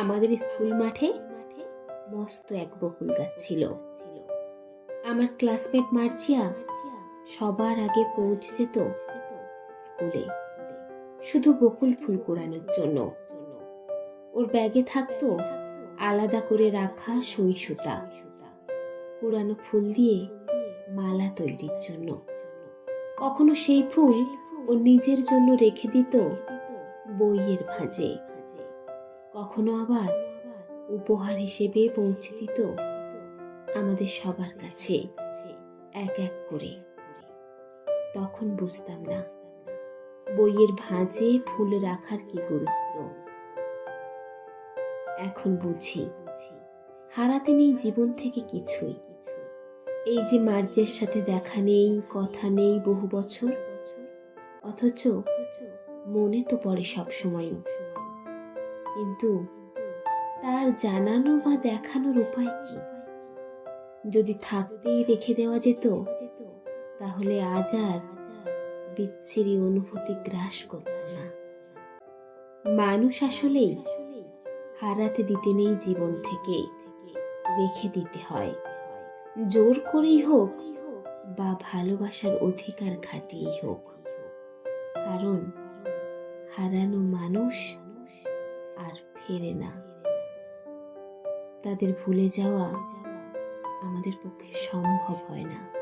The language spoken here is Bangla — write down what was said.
আমাদের স্কুল মাঠে মস্ত এক বকুল গাছ ছিল। আমার ক্লাসমেট মার্জিয়া সবার আগে পৌঁছে যেত স্কুলে। শুধু বকুল ফুল কুড়ানোর জন্য। ওর ব্যাগে থাকতো আলাদা করে রাখা সুই সুতা। কুড়ানো ফুল দিয়ে মালা তৈরির জন্য। কখনো সেই ফুল ও নিজের জন্য রেখে দিত বইয়ের ভাঁজে। কখনো আবার উপহার হিসেবে পৌঁছে দিত আমাদের সবার কাছে এক এক করে। তখন বুঝতাম না বইয়ের ভাঁজে ফুল রাখার কি গুরুত্ব। এখন বুঝি হারাতে নেই জীবন থেকে কিছুই। এই যে মার্জের সাথে দেখা নেই, কথা নেই বহু বছর, অথচ মনে তো পড়ে সব সময় কিন্তু তার জানানো বা দেখানোর উপায় কি? যদি থাকতেই রেখে দেওয়া যেত, তাহলে আজ আর বিচ্ছিরি অনুভূতি গ্রাস করত না। মানুষ আসলেই হারাতে দিতে নেই জীবন থেকে, রেখে দিতে হয়। জোর করেই হোক বা ভালোবাসার অধিকার খাটিয়েই হোক। কারণ হারানো মানুষ ফেরে না। তাদের ভুলে যাওয়া আমাদের পক্ষে সম্ভব হয় না।